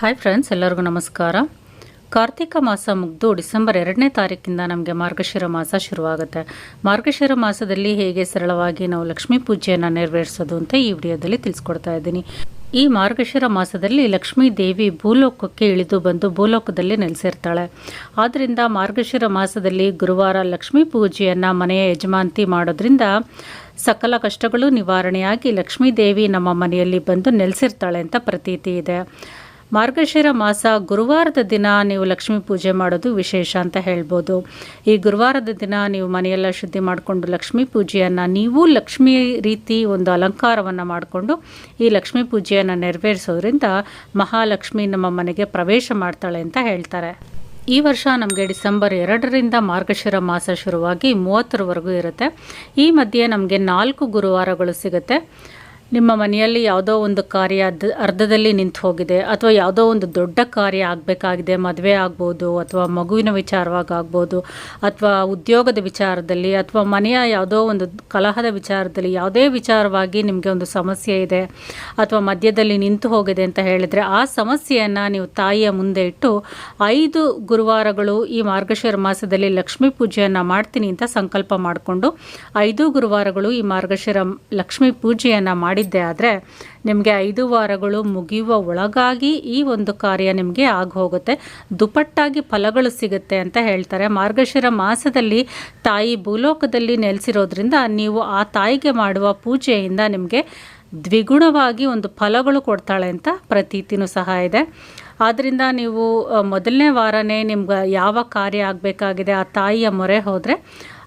Hi friends ಎಲ್ಲರಿಗೂ ನಮಸ್ಕಾರ. ಕಾರ್ತಿಕ ಮಾಸ ಮುಗಿದು ಡಿಸೆಂಬರ್ ಎರಡನೇ ತಾರೀಕಿಂದ ನಮಗೆ ಮಾರ್ಗಶಿರ ಮಾಸ ಶುರುವಾಗುತ್ತೆ. ಮಾರ್ಗಶಿರ ಮಾಸದಲ್ಲಿ ಹೇಗೆ ಸರಳವಾಗಿ ನಾವು ಲಕ್ಷ್ಮೀ ಪೂಜೆಯನ್ನು ನೆರವೇರಿಸೋದು ಅಂತ ಈ ವಿಡಿಯೋದಲ್ಲಿ ತಿಳಿಸ್ಕೊಡ್ತಾ ಇದ್ದೀನಿ. ಈ ಮಾರ್ಗಶಿರ ಮಾಸದಲ್ಲಿ ಲಕ್ಷ್ಮೀ ದೇವಿ ಭೂಲೋಕಕ್ಕೆ ಇಳಿದು ಬಂದು ಭೂಲೋಕದಲ್ಲಿ ನೆಲೆಸಿರ್ತಾಳೆ. ಆದ್ದರಿಂದ ಮಾರ್ಗಶಿರ ಮಾಸದಲ್ಲಿ ಗುರುವಾರ ಲಕ್ಷ್ಮೀ ಪೂಜೆಯನ್ನು ಮನೆಯ ಯಜಮಾಂತಿ ಮಾಡೋದ್ರಿಂದ ಸಕಲ ಕಷ್ಟಗಳು ನಿವಾರಣೆಯಾಗಿ ಲಕ್ಷ್ಮೀ ದೇವಿ ನಮ್ಮ ಮನೆಯಲ್ಲಿ ಬಂದು ನೆಲೆಸಿರ್ತಾಳೆ ಅಂತ ಪ್ರತೀತಿ ಇದೆ. ಮಾರ್ಗಶಿರ ಮಾಸ ಗುರುವಾರದ ದಿನ ನೀವು ಲಕ್ಷ್ಮೀ ಪೂಜೆ ಮಾಡೋದು ವಿಶೇಷ ಅಂತ ಹೇಳ್ಬೋದು. ಈ ಗುರುವಾರದ ದಿನ ನೀವು ಮನೆಯೆಲ್ಲ ಶುದ್ಧಿ ಮಾಡಿಕೊಂಡು ಲಕ್ಷ್ಮೀ ಪೂಜೆಯನ್ನು ನೀವು ಲಕ್ಷ್ಮೀ ರೀತಿ ಒಂದು ಅಲಂಕಾರವನ್ನು ಮಾಡಿಕೊಂಡು ಈ ಲಕ್ಷ್ಮೀ ಪೂಜೆಯನ್ನು ನೆರವೇರಿಸೋದ್ರಿಂದ ಮಹಾಲಕ್ಷ್ಮಿ ನಮ್ಮ ಮನೆಗೆ ಪ್ರವೇಶ ಮಾಡ್ತಾಳೆ ಅಂತ ಹೇಳ್ತಾರೆ. ಈ ವರ್ಷ ನಮಗೆ ಡಿಸೆಂಬರ್ ಎರಡರಿಂದ ಮಾರ್ಗಶಿರ ಮಾಸ ಶುರುವಾಗಿ ಮೂವತ್ತರವರೆಗೂ ಇರುತ್ತೆ. ಈ ಮಧ್ಯೆ ನಮಗೆ ನಾಲ್ಕು ಗುರುವಾರಗಳು ಸಿಗುತ್ತೆ. ನಿಮ್ಮ ಮನೆಯಲ್ಲಿ ಯಾವುದೋ ಒಂದು ಕಾರ್ಯ ಅರ್ಧ, ಅರ್ಧದಲ್ಲಿ ನಿಂತು ಹೋಗಿದೆ, ಅಥವಾ ಯಾವುದೋ ಒಂದು ದೊಡ್ಡ ಕಾರ್ಯ ಆಗಬೇಕಾಗಿದೆ, ಮದುವೆ ಆಗ್ಬೋದು, ಅಥವಾ ಮಗುವಿನ ವಿಚಾರವಾಗಿ ಆಗ್ಬೋದು, ಅಥವಾ ಉದ್ಯೋಗದ ವಿಚಾರದಲ್ಲಿ, ಅಥವಾ ಮನೆಯ ಯಾವುದೋ ಒಂದು ಕಲಹದ ವಿಚಾರದಲ್ಲಿ ಯಾವುದೇ ವಿಚಾರವಾಗಿ ನಿಮಗೆ ಒಂದು ಸಮಸ್ಯೆ ಇದೆ, ಅಥವಾ ಮಧ್ಯದಲ್ಲಿ ನಿಂತು ಹೋಗಿದೆ ಅಂತ ಹೇಳಿದರೆ, ಆ ಸಮಸ್ಯೆಯನ್ನು ನೀವು ತಾಯಿಯ ಮುಂದೆ ಇಟ್ಟು ಐದು ಗುರುವಾರಗಳು ಈ ಮಾರ್ಗಶಿರ ಮಾಸದಲ್ಲಿ ಲಕ್ಷ್ಮೀ ಪೂಜೆಯನ್ನು ಮಾಡ್ತೀನಿ ಅಂತ ಸಂಕಲ್ಪ ಮಾಡಿಕೊಂಡು, ಐದು ಗುರುವಾರಗಳು ಈ ಮಾರ್ಗಶಿರ ಲಕ್ಷ್ಮೀ ಪೂಜೆಯನ್ನು ಮಾಡಿದ್ದೆ ಆದರೆ ನಿಮಗೆ ಐದು ವಾರಗಳು ಮುಗಿಯುವ ಒಳಗಾಗಿ ಈ ಒಂದು ಕಾರ್ಯ ನಿಮಗೆ ಆಗಿ ಹೋಗುತ್ತೆ ದುಪಟ್ಟಾಗಿ ಫಲಗಳು ಸಿಗುತ್ತೆ ಅಂತ ಹೇಳ್ತಾರೆ. ಮಾರ್ಗಶಿರ ಮಾಸದಲ್ಲಿ ತಾಯಿ ಭೂಲೋಕದಲ್ಲಿ ನೆಲೆಸಿರೋದ್ರಿಂದ ನೀವು ಆ ತಾಯಿಗೆ ಮಾಡುವ ಪೂಜೆಯಿಂದ ನಿಮಗೆ ದ್ವಿಗುಣವಾಗಿ ಒಂದು ಫಲಗಳು ಕೊಡ್ತಾಳೆ ಅಂತ ಪ್ರತೀತಿನೂ ಸಹ ಇದೆ. ಆದ್ದರಿಂದ ನೀವು ಮೊದಲನೇ ವಾರನೇ ನಿಮ್ಗೆ ಯಾವ ಕಾರ್ಯ ಆಗಬೇಕಾಗಿದೆ, ಆ ತಾಯಿಯ ಮೊರೆ ಹೋದರೆ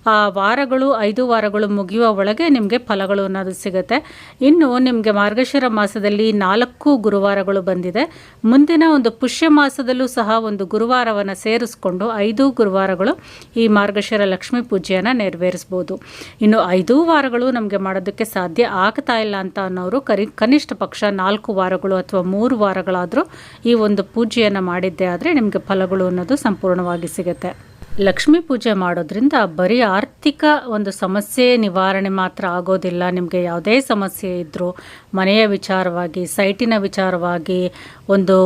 ಆ ವಾರಗಳು, ಐದು ವಾರಗಳು ಮುಗಿಯುವ ಒಳಗೆ ನಿಮಗೆ ಫಲಗಳು ಅನ್ನೋದು ಸಿಗುತ್ತೆ. ಇನ್ನು ನಿಮಗೆ ಮಾರ್ಗಶಿರ ಮಾಸದಲ್ಲಿ ನಾಲ್ಕು ಗುರುವಾರಗಳು ಬಂದಿದೆ. ಮುಂದಿನ ಒಂದು ಪುಷ್ಯ ಮಾಸದಲ್ಲೂ ಸಹ ಒಂದು ಗುರುವಾರವನ್ನು ಸೇರಿಸ್ಕೊಂಡು ಐದು ಗುರುವಾರಗಳು ಈ ಮಾರ್ಗಶಿರ ಲಕ್ಷ್ಮೀ ಪೂಜೆಯನ್ನು ನೆರವೇರಿಸ್ಬೋದು. ಇನ್ನು ಐದು ವಾರಗಳು ನಮಗೆ ಮಾಡೋದಕ್ಕೆ ಸಾಧ್ಯ ಆಗ್ತಾ ಇಲ್ಲ ಅಂತ ಅನ್ನೋರು ಕರಿ, ಕನಿಷ್ಠ ಪಕ್ಷ ನಾಲ್ಕು ವಾರಗಳು ಅಥವಾ ಮೂರು ವಾರಗಳಾದರೂ ಈ ಒಂದು ಪೂಜೆಯನ್ನು ಮಾಡಿದ್ದೆ ಆದರೆ ನಿಮಗೆ ಫಲಗಳು ಅನ್ನೋದು ಸಂಪೂರ್ಣವಾಗಿ ಸಿಗುತ್ತೆ. ಲಕ್ಷ್ಮೀ ಪೂಜೆ ಮಾಡೋದ್ರಿಂದ ಬರೀ ಆರ್ಥಿಕ ಒಂದು ಸಮಸ್ಯೆ ನಿವಾರಣೆ ಮಾತ್ರ ಆಗೋದಿಲ್ಲ. ನಿಮಗೆ ಯಾವುದೇ ಸಮಸ್ಯೆ ಇದ್ದರೂ ಮನೆಯ ವಿಚಾರವಾಗಿ, ಸೈಟಿನ ವಿಚಾರವಾಗಿ, ಒಂದು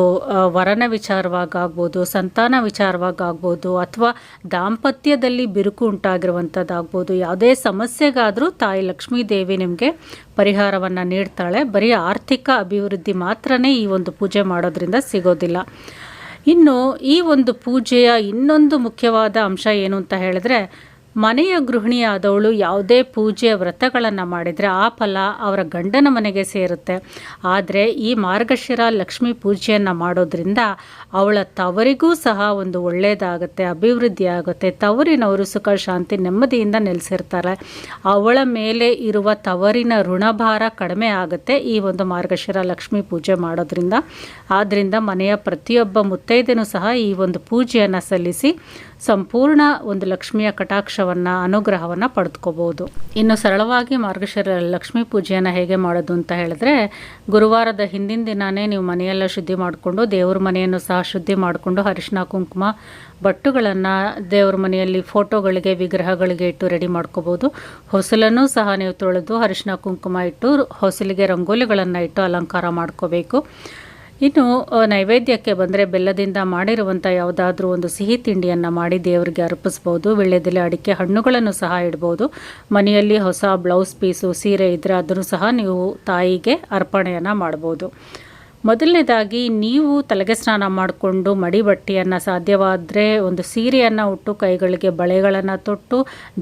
ವರನ ವಿಚಾರವಾಗಿ ಆಗ್ಬೋದು ಸಂತಾನ ವಿಚಾರವಾಗಿ ಆಗ್ಬೋದು ಅಥವಾ ದಾಂಪತ್ಯದಲ್ಲಿ ಬಿರುಕು ಉಂಟಾಗಿರುವಂಥದ್ದಾಗ್ಬೋದು, ಯಾವುದೇ ಸಮಸ್ಯೆಗಾದರೂ ತಾಯಿ ಲಕ್ಷ್ಮೀ ದೇವಿ ನಿಮಗೆ ಪರಿಹಾರವನ್ನು ನೀಡ್ತಾಳೆ. ಬರೀ ಆರ್ಥಿಕ ಅಭಿವೃದ್ಧಿ ಮಾತ್ರನೇ ಈ ಒಂದು ಪೂಜೆ ಮಾಡೋದ್ರಿಂದ ಸಿಗೋದಿಲ್ಲ. ಇನ್ನು ಈ ಒಂದು ಪೂಜೆಯ ಇನ್ನೊಂದು ಮುಖ್ಯವಾದ ಅಂಶ ಏನು ಅಂತ ಹೇಳಿದ್ರೆ ಮನೆಯ ಗೃಹಿಣಿಯಾದವಳು ಯಾವುದೇ ಪೂಜೆ ವ್ರತಗಳನ್ನು ಮಾಡಿದರೆ ಆ ಫಲ ಅವರ ಗಂಡನ ಮನೆಗೆ ಸೇರುತ್ತೆ. ಆದರೆ ಈ ಮಾರ್ಗಶಿರ ಲಕ್ಷ್ಮಿ ಪೂಜೆಯನ್ನು ಮಾಡೋದ್ರಿಂದ ಅವಳ ತವರಿಗೂ ಸಹ ಒಂದು ಒಳ್ಳೆಯದಾಗುತ್ತೆ ಅಭಿವೃದ್ಧಿ ಆಗುತ್ತೆ ತವರಿನವರು ಸುಖ, ಶಾಂತಿ, ನೆಮ್ಮದಿಯಿಂದ ನೆಲೆಸಿರ್ತಾರೆ. ಅವಳ ಮೇಲೆ ಇರುವ ತವರಿನ ಋಣಭಾರ ಕಡಿಮೆ ಆಗುತ್ತೆ ಈ ಒಂದು ಮಾರ್ಗಶಿರ ಲಕ್ಷ್ಮಿ ಪೂಜೆ ಮಾಡೋದ್ರಿಂದ. ಆದ್ದರಿಂದ ಮನೆಯ ಪ್ರತಿಯೊಬ್ಬ ಮುತ್ತೈದೆನೂ ಸಹ ಈ ಒಂದು ಪೂಜೆಯನ್ನು ಸಲ್ಲಿಸಿ ಸಂಪೂರ್ಣ ಒಂದು ಲಕ್ಷ್ಮಿಯ ಕಟಾಕ್ಷವನ್ನು, ಅನುಗ್ರಹವನ್ನು ಪಡೆದುಕೋಬೋದು ಇನ್ನು ಸರಳವಾಗಿ ಮಾರ್ಗಶಿರ ಲಕ್ಷ್ಮೀ ಪೂಜೆಯನ್ನು ಹೇಗೆ ಮಾಡೋದು ಅಂತ ಹೇಳಿದ್ರೆ, ಗುರುವಾರದ ಹಿಂದಿನ ದಿನವೇ ನೀವು ಮನೆಯೆಲ್ಲ ಶುದ್ಧಿ ಮಾಡಿಕೊಂಡು, ದೇವ್ರ ಮನೆಯನ್ನು ಸಹ ಶುದ್ಧಿ ಮಾಡಿಕೊಂಡು, ಅರಿಶಿನ, ಕುಂಕುಮ ಬಟ್ಟುಗಳನ್ನು ದೇವ್ರ ಮನೆಯಲ್ಲಿ ಫೋಟೋಗಳಿಗೆ, ವಿಗ್ರಹಗಳಿಗೆ ಇಟ್ಟು ರೆಡಿ ಮಾಡ್ಕೋಬೋದು ಹೊಸಲನ್ನು ಸಹ ನೀವು ತೊಳೆದು ಅರಿಶಿನ, ಕುಂಕುಮ ಇಟ್ಟು ಹೊಸಲಿಗೆ ರಂಗೋಲಿಗಳನ್ನು ಇಟ್ಟು ಅಲಂಕಾರ ಮಾಡ್ಕೋಬೇಕು. ಇನ್ನು ನೈವೇದ್ಯಕ್ಕೆ ಬಂದರೆ ಬೆಲ್ಲದಿಂದ ಮಾಡಿರುವಂಥ ಯಾವುದಾದ್ರೂ ಒಂದು ಸಿಹಿ ತಿಂಡಿಯನ್ನು ಮಾಡಿ ದೇವರಿಗೆ ಅರ್ಪಿಸ್ಬೋದು ವೀಳ್ಯದೆಲೆ ಅಡಿಕೆ ಹಣ್ಣುಗಳನ್ನು ಸಹ ಇಡ್ಬೋದು. ಮನೆಯಲ್ಲಿ ಹೊಸ ಬ್ಲೌಸ್ ಪೀಸು, ಸೀರೆ ಇದ್ದರೆ ಅದನ್ನು ಸಹ ನೀವು ತಾಯಿಗೆ ಅರ್ಪಣೆಯನ್ನು ಮಾಡ್ಬೋದು. ಮೊದಲನೇದಾಗಿ, ನೀವು ತಲೆಗೆ ಸ್ನಾನ ಮಾಡಿಕೊಂಡು ಮಡಿ ಬಟ್ಟೆಯನ್ನು ಸಾಧ್ಯವಾದರೆ ಒಂದು ಸೀರೆಯನ್ನು ಉಟ್ಟು ಕೈಗಳಿಗೆ ಬಳೆಗಳನ್ನು ತೊಟ್ಟು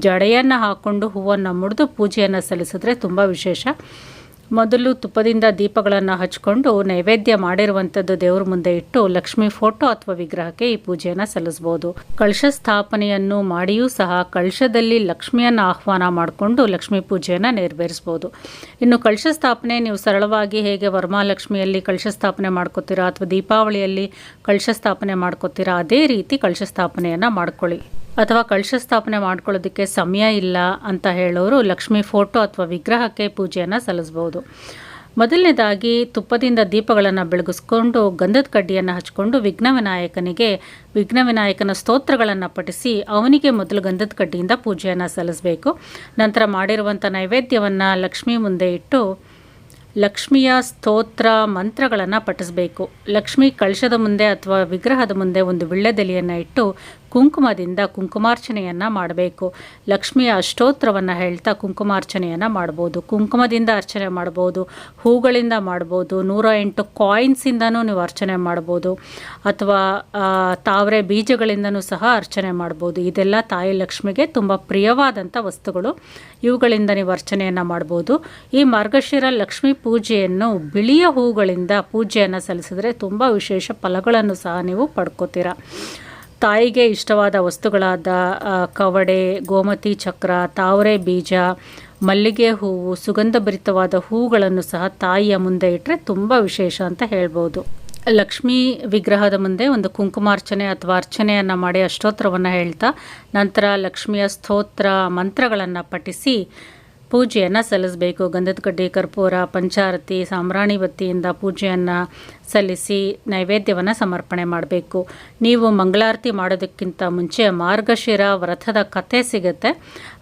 ಜಡೆಯನ್ನು ಹಾಕ್ಕೊಂಡು ಹೂವನ್ನು ಮುಡಿದು ಪೂಜೆಯನ್ನು ಸಲ್ಲಿಸಿದ್ರೆ ತುಂಬ ವಿಶೇಷ. ಮೊದಲು ತುಪ್ಪದಿಂದ ದೀಪಗಳನ್ನು ಹಚ್ಕೊಂಡು ನೈವೇದ್ಯ ಮಾಡಿರುವಂಥದ್ದು ದೇವ್ರ ಮುಂದೆ ಇಟ್ಟು ಲಕ್ಷ್ಮಿ ಫೋಟೋ ಅಥವಾ ವಿಗ್ರಹಕ್ಕೆ ಈ ಪೂಜೆಯನ್ನು ಸಲ್ಲಿಸ್ಬೋದು. ಕಳಶ ಸ್ಥಾಪನೆಯನ್ನು ಮಾಡಿಯೂ ಸಹ ಕಳಶದಲ್ಲಿ ಲಕ್ಷ್ಮಿಯನ್ನು ಆಹ್ವಾನ ಮಾಡಿಕೊಂಡು ಲಕ್ಷ್ಮೀ ಪೂಜೆಯನ್ನು ನೆರವೇರಿಸ್ಬೋದು. ಇನ್ನು ಕಳಶ ಸ್ಥಾಪನೆ, ನೀವು ಸರಳವಾಗಿ ಹೇಗೆ ವರಮಹಾಲಕ್ಷ್ಮಿಯಲ್ಲಿ ಕಳಶ ಸ್ಥಾಪನೆ ಮಾಡ್ಕೋತೀರಾ ಅಥವಾ ದೀಪಾವಳಿಯಲ್ಲಿ ಕಳಶ ಸ್ಥಾಪನೆ ಮಾಡ್ಕೋತೀರಾ, ಅದೇ ರೀತಿ ಕಳಶ ಸ್ಥಾಪನೆಯನ್ನು ಮಾಡ್ಕೊಳ್ಳಿ. ಅಥವಾ ಕಳಶ ಸ್ಥಾಪನೆ ಮಾಡ್ಕೊಳ್ಳೋದಕ್ಕೆ ಸಮಯ ಇಲ್ಲ ಅಂತ ಹೇಳೋರು ಲಕ್ಷ್ಮಿ ಫೋಟೋ ಅಥವಾ ವಿಗ್ರಹಕ್ಕೆ ಪೂಜೆಯನ್ನು ಸಲ್ಲಿಸ್ಬೋದು. ಮೊದಲನೇದಾಗಿ ತುಪ್ಪದಿಂದ ದೀಪಗಳನ್ನು ಬೆಳಗಿಸ್ಕೊಂಡು ಗಂಧದ ಕಡ್ಡಿಯನ್ನು ಹಚ್ಕೊಂಡು ವಿಘ್ನ ವಿನಾಯಕನಿಗೆ ವಿಘ್ನ ವಿನಾಯಕನ ಸ್ತೋತ್ರಗಳನ್ನು ಪಠಿಸಿ ಅವನಿಗೆ ಮೊದಲು ಗಂಧದ ಕಡ್ಡಿಯಿಂದ ಪೂಜೆಯನ್ನು ಸಲ್ಲಿಸಬೇಕು. ನಂತರ ಮಾಡಿರುವಂಥ ನೈವೇದ್ಯವನ್ನು ಲಕ್ಷ್ಮಿ ಮುಂದೆ ಇಟ್ಟು ಲಕ್ಷ್ಮಿಯ ಸ್ತೋತ್ರ ಮಂತ್ರಗಳನ್ನು ಪಠಿಸಬೇಕು. ಲಕ್ಷ್ಮಿ ಕಳಶದ ಮುಂದೆ ಅಥವಾ ವಿಗ್ರಹದ ಮುಂದೆ ಒಂದು ವಿಳ್ಳೆದೆಲೆಯನ್ನು ಇಟ್ಟು ಕುಂಕುಮದಿಂದ ಕುಂಕುಮಾರ್ಚನೆಯನ್ನು ಮಾಡಬೇಕು. ಲಕ್ಷ್ಮಿಯ ಅಷ್ಟೋತ್ರವನ್ನು ಹೇಳ್ತಾ ಕುಂಕುಮಾರ್ಚನೆಯನ್ನು ಮಾಡ್ಬೋದು. ಕುಂಕುಮದಿಂದ ಅರ್ಚನೆ ಮಾಡ್ಬೋದು. ಹೂಗಳಿಂದ ಮಾಡ್ಬೋದು. ನೂರ ಎಂಟು ಕಾಯಿನ್ಸಿಂದನೂ ನೀವು ಅರ್ಚನೆ ಮಾಡ್ಬೋದು. ಅಥವಾ ತಾವರೆ ಬೀಜಗಳಿಂದನೂ ಸಹ ಅರ್ಚನೆ ಮಾಡ್ಬೋದು. ಇದೆಲ್ಲ ತಾಯಿ ಲಕ್ಷ್ಮಿಗೆ ತುಂಬ ಪ್ರಿಯವಾದಂಥ ವಸ್ತುಗಳು. ಇವುಗಳಿಂದ ನೀವು ಅರ್ಚನೆಯನ್ನು ಮಾಡ್ಬೋದು. ಈ ಮಾರ್ಗಶಿರ ಲಕ್ಷ್ಮಿ ಪೂಜೆಯನ್ನು ಬಿಳಿಯ ಹೂಗಳಿಂದ ಪೂಜೆಯನ್ನು ಸಲ್ಲಿಸಿದ್ರೆ ತುಂಬ ವಿಶೇಷ ಫಲಗಳನ್ನು ಸಹ ನೀವು ಪಡ್ಕೋತೀರ. ತಾಯಿಗೆ ಇಷ್ಟವಾದ ವಸ್ತುಗಳಾದ ಕವಡೆ, ಗೋಮತಿ ಚಕ್ರ, ತಾವರೆ ಬೀಜ, ಮಲ್ಲಿಗೆ ಹೂವು, ಸುಗಂಧಭರಿತವಾದ ಹೂಗಳನ್ನು ಸಹ ತಾಯಿಯ ಮುಂದೆ ಇಟ್ಟರೆ ತುಂಬ ವಿಶೇಷ ಅಂತ ಹೇಳ್ಬೋದು. ಲಕ್ಷ್ಮೀ ವಿಗ್ರಹದ ಮುಂದೆ ಒಂದು ಕುಂಕುಮಾರ್ಚನೆ ಅಥವಾ ಅರ್ಚನೆಯನ್ನು ಮಾಡಿ ಅಷ್ಟೋತ್ರವನ್ನು ಹೇಳ್ತಾ, ನಂತರ ಲಕ್ಷ್ಮಿಯ ಸ್ತೋತ್ರ ಮಂತ್ರಗಳನ್ನು ಪಠಿಸಿ ಪೂಜೆಯನ್ನು ಸಲ್ಲಿಸಬೇಕು. ಗಂಧದ ಕಡ್ಡಿ, ಕರ್ಪೂರ, ಪಂಚಾರತಿ ಸಾಮ್ರಾಣಿ ಬತ್ತಿಯಿಂದ ಪೂಜೆಯನ್ನು ಸಲ್ಲಿಸಿ ನೈವೇದ್ಯವನ್ನು ಸಮರ್ಪಣೆ ಮಾಡಬೇಕು. ನೀವು ಮಂಗಳಾರತಿ ಮಾಡೋದಕ್ಕಿಂತ ಮುಂಚೆ ಮಾರ್ಗಶಿರ ವ್ರತದ ಕಥೆ ಸಿಗುತ್ತೆ.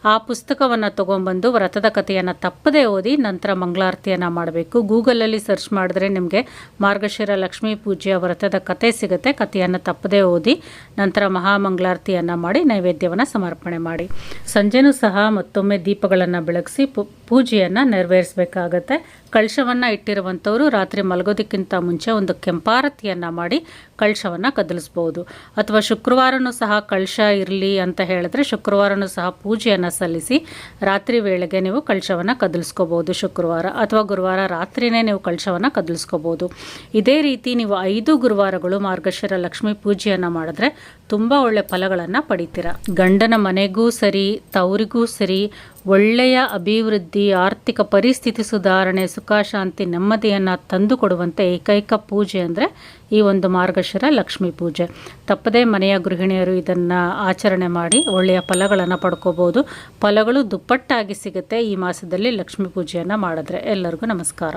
ಆ ಪುಸ್ತಕವನ್ನು ತೊಗೊಂಬಂದು ವ್ರತದ ಕಥೆಯನ್ನು ತಪ್ಪದೇ ಓದಿ ನಂತರ ಮಂಗಳಾರತಿಯನ್ನು ಮಾಡಬೇಕು. ಗೂಗಲಲ್ಲಿ ಸರ್ಚ್ ಮಾಡಿದ್ರೆ ನಿಮಗೆ ಮಾರ್ಗಶಿರ ಲಕ್ಷ್ಮೀ ಪೂಜೆಯ ವ್ರತದ ಕಥೆ ಸಿಗುತ್ತೆ. ಕಥೆಯನ್ನು ತಪ್ಪದೇ ಓದಿ ನಂತರ ಮಹಾಮಂಗಳಾರತಿಯನ್ನು ಮಾಡಿ ನೈವೇದ್ಯವನ್ನು ಸಮರ್ಪಣೆ ಮಾಡಿ. ಸಂಜೆನೂ ಸಹ ಮತ್ತೊಮ್ಮೆ ದೀಪಗಳನ್ನು ಬೆಳಗಿಸಿ ಪೂಜೆಯನ್ನು ನೆರವೇರಿಸಬೇಕಾಗತ್ತೆ. ಕಳಶವನ್ನು ಇಟ್ಟಿರುವಂಥವರು ರಾತ್ರಿ ಮಲಗೋದಕ್ಕಿಂತ ಮುಂಚೆ ಒಂದು ಕೆಂಪಾರತಿಯನ್ನು ಮಾಡಿ ಕಳಶವನ್ನು ಕದಲಿಸ್ಬೋದು. ಅಥವಾ ಶುಕ್ರವಾರನೂ ಸಹ ಕಳಶ ಇರಲಿ ಅಂತ ಹೇಳಿದ್ರೆ ಶುಕ್ರವಾರನೂ ಸಹ ಪೂಜೆಯನ್ನು ಸಲ್ಲಿಸಿ ರಾತ್ರಿ ವೇಳೆಗೆ ನೀವು ಕಳಶವನ್ನು ಕದಲಿಸ್ಕೋಬೋದು ಶುಕ್ರವಾರ ಅಥವಾ ಗುರುವಾರ ರಾತ್ರಿನೇ ನೀವು ಕಳಶವನ್ನು ಕದಲಿಸ್ಕೋಬೋದು. ಇದೇ ರೀತಿ ನೀವು ಐದು ಗುರುವಾರಗಳು ಮಾರ್ಗಶಿರ ಲಕ್ಷ್ಮೀ ಪೂಜೆಯನ್ನು ಮಾಡಿದ್ರೆ ತುಂಬ ಒಳ್ಳೆ ಫಲಗಳನ್ನು ಪಡಿತೀರ. ಗಂಡನ ಮನೆಗೂ ಸರಿ, ತವರಿಗೂ ಸರಿ ಒಳ್ಳೆಯ ಅಭಿವೃದ್ಧಿ, ಆರ್ಥಿಕ ಪರಿಸ್ಥಿತಿ ಸುಧಾರಣೆ ಸುಖ ಶಾಂತಿ ನೆಮ್ಮದಿಯನ್ನು ತಂದು ಕೊಡುವಂಥ ಏಕೈಕ ಪೂಜೆ ಅಂದರೆ ಈ ಒಂದು ಮಾರ್ಗಶಿರ ಲಕ್ಷ್ಮೀ ಪೂಜೆ. ತಪ್ಪದೇ ಮನೆಯ ಗೃಹಿಣಿಯರು ಇದನ್ನು ಆಚರಣೆ ಮಾಡಿ ಒಳ್ಳೆಯ ಫಲಗಳನ್ನು ಪಡ್ಕೋಬೋದು. ಫಲಗಳು ದುಪ್ಪಟ್ಟಾಗಿ ಸಿಗುತ್ತೆ ಈ ಮಾಸದಲ್ಲಿ ಲಕ್ಷ್ಮೀ ಪೂಜೆಯನ್ನು ಮಾಡಿದ್ರೆ. ಎಲ್ಲರಿಗೂ ನಮಸ್ಕಾರ.